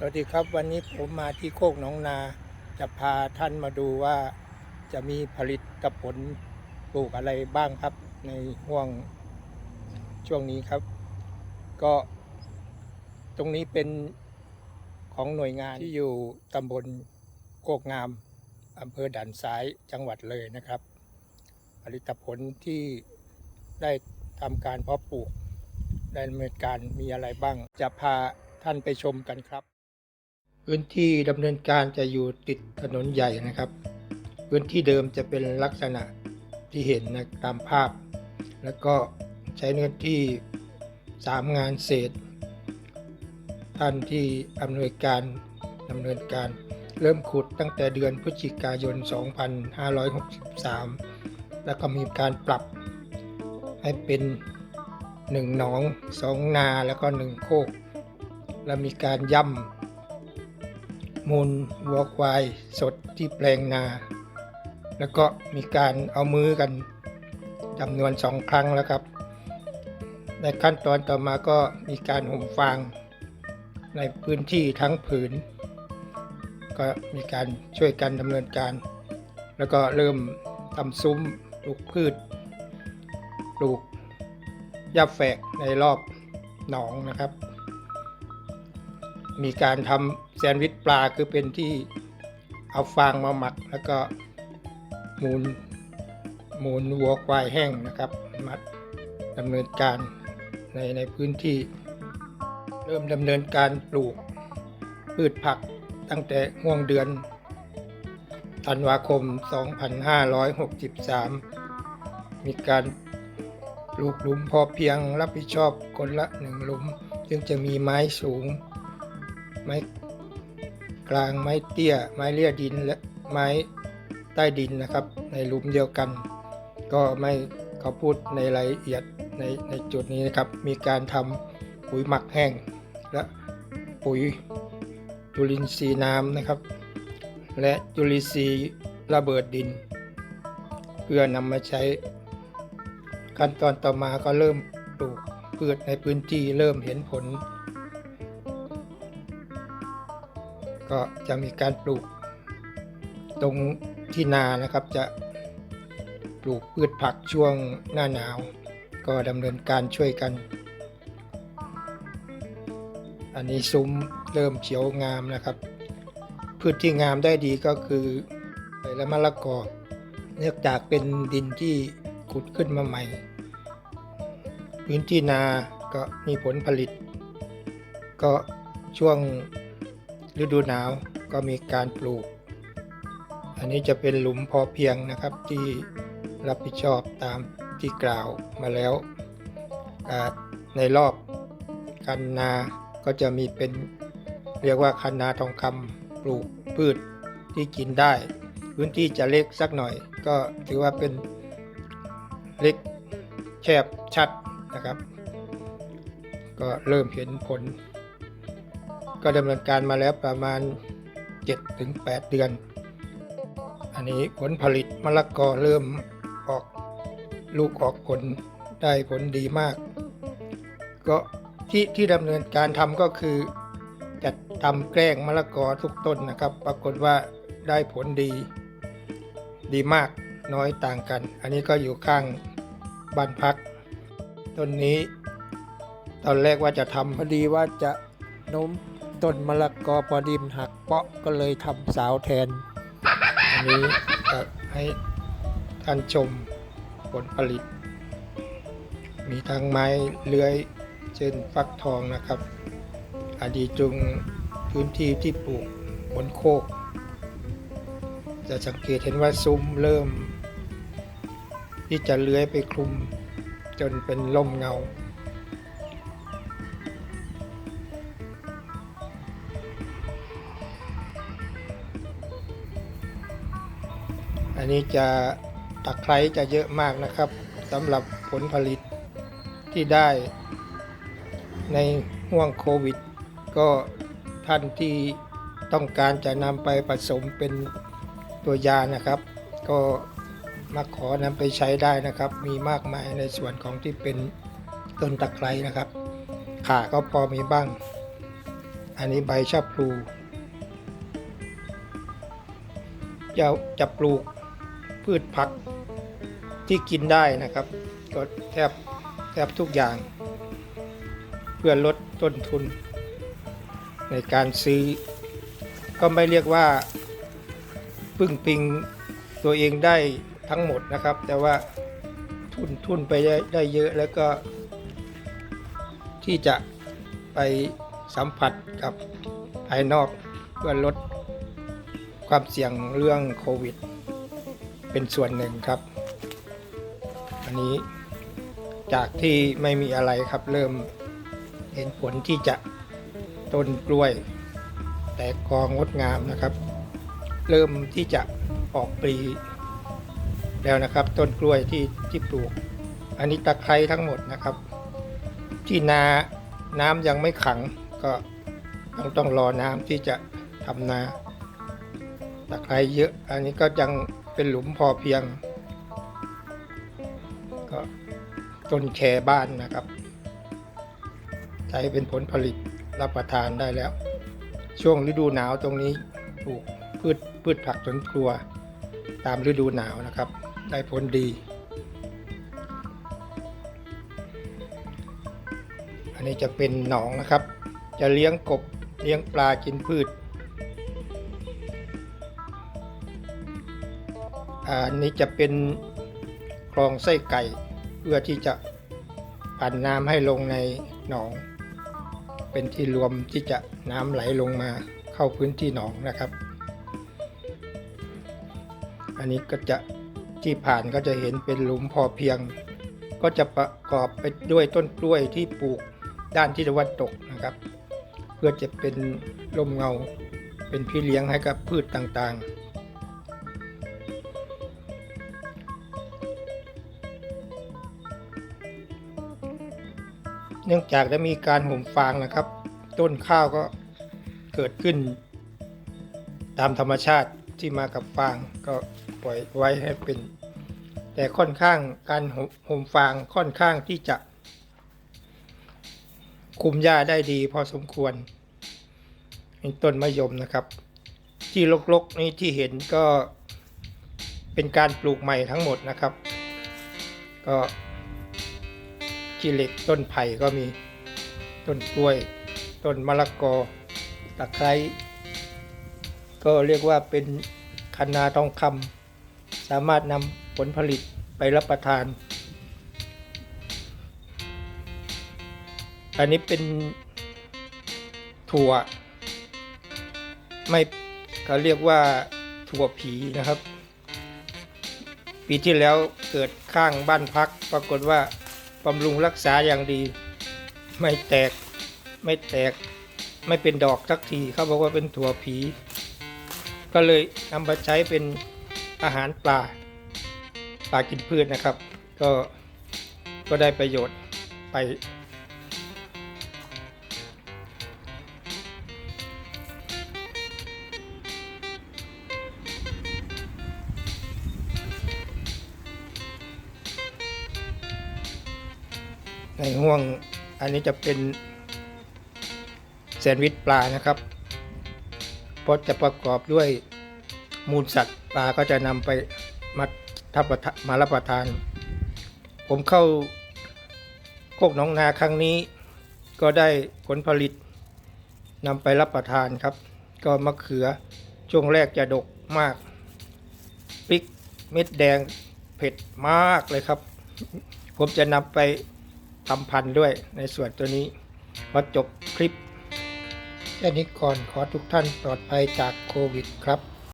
สวัสดีครับวันนี้ผมมาที่โคกหนองนา จะพาท่านมาดูว่าจะมีผลิตผลปลูกอะไรบ้างครับ ในห่วงช่วงนี้ครับ ก็ ตรงนี้เป็นของหน่วยงานที่อยู่ตำบลโคกงามอำเภอด่านซ้ายจังหวัดเลยนะครับ ผลิตผลที่ได้ทำการเพาะปลูกได้ดำเนินการมีอะไรบ้างจะพาท่านไปชมกันครับ พื้นที่ดำเนินการจะอยู่ติดถนนใหญ่นะครับ พื้นที่เดิมจะเป็นลักษณะที่เห็นนะตามภาพ แล้วก็ใช้เนื้อที่สามงานเศษ ท่านที่อำนวยการดำเนินการเริ่มขุดตั้งแต่เดือนพฤศจิกายน 2563 แล้วก็มีการปรับให้เป็นหนึ่งหนองสองนาแล้วก็หนึ่งโคก แล้วมีการย่ำ มูลวัวควายสดที่แปลงนา แล้วก็มีการเอามือกันจำนวนสองครั้งแล้วครับ ในขั้นตอนต่อมาก็มีการห่มฟาง ในพื้นที่ทั้งผืน ก็มีการช่วยกันดำเนินการ แล้วก็เริ่มทำซุ้มปลูกพืชปลูกหญ้าแฝกในรอบหนองนะครับ มีการทำแซนด์วิชปลาคือเป็นที่เอาฟางมาหมัก แล้วก็มูลมูลวัวควายแห้งนะครับมาดำเนินการในในพื้นที่ เริ่มดำเนินการปลูกพืชผักตั้งแต่ห่วงเดือนธันวาคม 2563 มีการปลูกหลุมพอเพียงรับผิดชอบคนละหนึ่งหลุม ซึ่งจะมีไม้สูง ไม้กลางไม้เตี้ย ไม้เลี่ยดินและไม้ใต้ดินนะครับ ในหลุมเดียวกัน ก็ไม่เขาพูดในรายละเอียดในในจุดนี้นะครับ มีการทำปุ๋ยหมักแห้ง และปุ๋ยจุลินทรีย์น้ำนะครับ และจุลินทรีย์ระเบิดดิน เพื่อนำมาใช้ ขั้นตอนต่อมาก็เริ่มปลูกพืชในพื้นที่เริ่มเห็นผล ก็จะมีการปลูก ตรงที่นานะครับจะปลูกพืชผักช่วงหน้าหนาว ก็ดำเนินการช่วยกัน อันนี้ซุ้มเริ่มเขียวงามนะครับ พืชที่งามได้ดีก็คือใบละมะละกอเนื่องจากเป็นดินที่ขุดขึ้นมาใหม่ พื้นที่นาก็มีผลผลิต ก็ช่วง ฤดูหนาวก็มีการปลูก อันนี้จะเป็นหลุมพอเพียงนะครับที่รับผิดชอบตามที่กล่าวมาแล้ว ในรอบคันนาก็จะมีเป็นเรียกว่าคันนาทองคำปลูกพืชที่กินได้ พื้นที่จะเล็กสักหน่อย ก็ถือว่าเป็นเล็กแคบชัดนะครับ ก็เริ่มเห็นผล ก็ดำเนินการมาแล้วประมาณ 7-8 เดือน อันนี้ผลผลิตมะละกอเริ่มออกลูกออกผลได้ผลดีมาก ก็ที่ที่ดำเนินการทำก็คือจะทำแกล้งมะละกอทุกต้นนะครับ ปรากฏว่าได้ผลดีดีมากน้อยต่างกัน อันนี้ก็อยู่ข้างบ้านพัก ต้นนี้ ตอนแรกว่าจะทำพอดีว่าจะโน้ม ต้นมะละกอพอดีมหักเปาะก็เลยทำสาวแทน อันนี้ก็ให้ท่านชมผลผลิต มีทั้งไม้เลื้อยเช่นฟักทองนะครับ อดีจุงพื้นที่ที่ปลูกบนโคก จะสังเกตเห็นว่าซุ้มเริ่ม ที่จะเลื้อยไปคลุมจนเป็นร่มเงา นี้จะตะไคร้จะเยอะมากนะครับสำหรับผลผลิตที่ได้ในห่วงโควิด ก็ท่านที่ต้องการจะนำไปผสมเป็นตัวยานะครับ ก็มาขอนำไปใช้ได้นะครับ มีมากมายในส่วนของที่เป็นต้นตะไคร้นะครับ ขาก็พอมีบ้าง อันนี้ใบชะพลูจะจะปลูก พืชผักที่กินได้นะครับ ก็แทบแทบทุกอย่าง เพื่อลดต้นทุน ในการซื้อ ก็ไม่เรียกว่าพึ่งพิงตัวเองได้ทั้งหมดนะครับ แต่ว่าทุนทุนไปได้ได้เยอะแล้วก็ ที่จะไปสัมผัสกับภายนอกเพื่อลดความเสี่ยงเรื่องโควิด เป็นส่วนหนึ่งครับ อันนี้จากที่ไม่มีอะไรครับ เริ่มเห็นผลที่จะต้นกล้วย แตกกองงดงามนะครับ เริ่มที่จะออกปลีแล้วนะครับ ต้นกล้วยที่ที่ปลูก อันนี้ตะไคร้ทั้งหมดนะครับ ที่นาน้ำยังไม่ขังก็ต้องต้องรอน้ำที่จะทำนาตะไคร้เยอะ อันนี้ก็ยัง เป็นหลุมพอเพียง ก็ต้นแคบ้านนะครับ ใช้เป็นผลผลิตรับประทานได้แล้ว ช่วงฤดูหนาวตรงนี้ปลูกพืชพืชผักสวนครัว ตามฤดูหนาวนะครับ ได้ผลดี อันนี้จะเป็นหนองนะครับ จะเลี้ยงกบเลี้ยงปลากินพืช อันนี้จะเป็นคลองไส้ไก่ เพื่อที่จะปั่นน้ำให้ลงในหนอง เป็นที่รวมที่จะน้ำไหลลงมาเข้าพื้นที่หนองนะครับ อันนี้ก็จะที่ผ่านก็จะเห็นเป็นหลุมพอเพียง ก็จะประกอบไปด้วยต้นกล้วยที่ปลูกด้านทิศตะวันตกนะครับ เพื่อจะเป็นลมเงาเป็นพี่เลี้ยงให้กับพืชต่างๆ เนื่องจากได้มีการห่มฟางนะครับ ต้นข้าวก็เกิดขึ้น ตามธรรมชาติที่มากับฟางก็ปล่อยไว้ให้เป็น แต่ค่อนข้างการห่มฟางค่อนข้างที่จะ คุมหญ้าได้ดีพอสมควรเป็นต้นมะยมนะครับ ที่ลกๆนี้ที่เห็นก็เป็นการปลูกใหม่ทั้งหมดนะครับ ก็ ขี้เหล็กต้นไผ่ก็มีต้นกล้วย ต้นมะละกอตะไคร้ก็เรียกว่าเป็นคันนาทองคำสามารถนำผลผลิตไปรับประทาน อันนี้เป็นถั่ว ไม่เขาเรียกว่าถั่วผีนะครับ ปีที่แล้วเกิดข้างบ้านพักปรากฏว่า บำรุงรักษาอย่างดี ไม่แตกไม่แตกไม่เป็นดอกสักทีเขาบอกว่าเป็นถั่วผี ก็เลยนำมาใช้เป็นอาหารปลาปลากินพืชนะครับ ก็ก็ได้ประโยชน์ไป ในห่วงอันนี้จะเป็นแซนด์วิชปลานะครับเพราะจะประกอบด้วยมูลสัตว์ปลาก็จะนำไปมาทับมารับประทาน ผมเข้าโคกหนองนาครั้งนี้ ก็ได้ผลผลิตนำไปรับประทานครับ ก็มะเขือช่วงแรกจะดกมากพริกเม็ดแดงเผ็ดมากเลยครับ ผมจะนำไป ทำพันธ์ด้วยในส่วนตัวนี้พอจบคลิปแค่นี้ก่อนขอทุกท่านปลอดภัยจากโควิดครับ